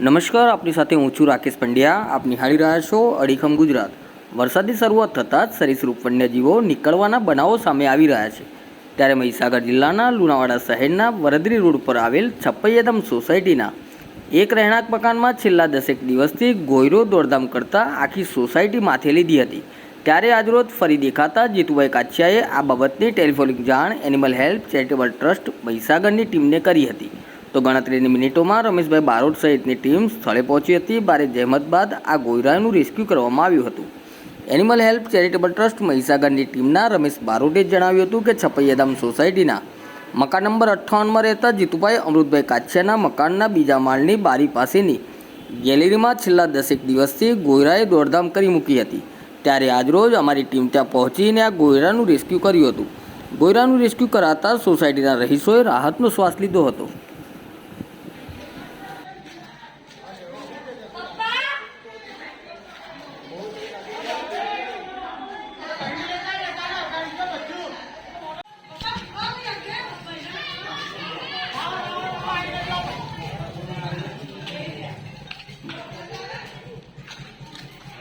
નમસ્કાર, આપની સાથે હું છું રાકેશ પંડ્યા. આપ નિહાળી રહ્યા છો અડીખમ ગુજરાત. વરસાદની શરૂઆત થતાં જ સરીસૃપ વન્યજીવો નીકળવાના બનાવો સામે આવી રહ્યા છે. ત્યારે મહીસાગર જિલ્લાના લુણાવાડા શહેરના વરદરી રોડ પર આવેલ છપ્પૈયાદમ સોસાયટીના એક રહેણાંક મકાનમાં છેલ્લા દસેક દિવસથી ગોયરો દોડધામ કરતા આખી સોસાયટી માથે લીધી હતી. ત્યારે આજરોજ ફરી દેખાતા જીતુભાઈ કાછિયાએ આ બાબતની ટેલિફોનિક જાણ એનિમલ હેલ્પ ચેરિટેબલ ટ્રસ્ટ મહીસાગરની ટીમને કરી હતી. તો ગણતરીની મિનિટોમાં રમેશભાઈ બારોટ સહિતની ટીમ સ્થળે પહોંચી હતી. ભારે જહેમત બાદ આ ગોયરાનું રેસ્ક્યુ કરવામાં આવ્યું હતું. એનિમલ હેલ્પ ચેરિટેબલ ટ્રસ્ટ મહીસાગરની ટીમના રમેશ બારોટે જણાવ્યું હતું કે છપૈયાધામ સોસાયટીના મકાન નંબર અઠ્ઠાવનમાં રહેતા જીતુભાઈ અમૃતભાઈ કાછિયાના મકાનના બીજા માળની બારી પાસેની ગેલેરીમાં છેલ્લા દસેક દિવસથી ગોયરાએ દોડધામ કરી મૂકી હતી. ત્યારે આજરોજ અમારી ટીમ ત્યાં પહોંચીને આ ગોયરાનું રેસ્ક્યુ કર્યું હતું. ગોયરાનું રેસ્ક્યુ કરાતા સોસાયટીના રહીશોએ રાહતનો શ્વાસ લીધો હતો.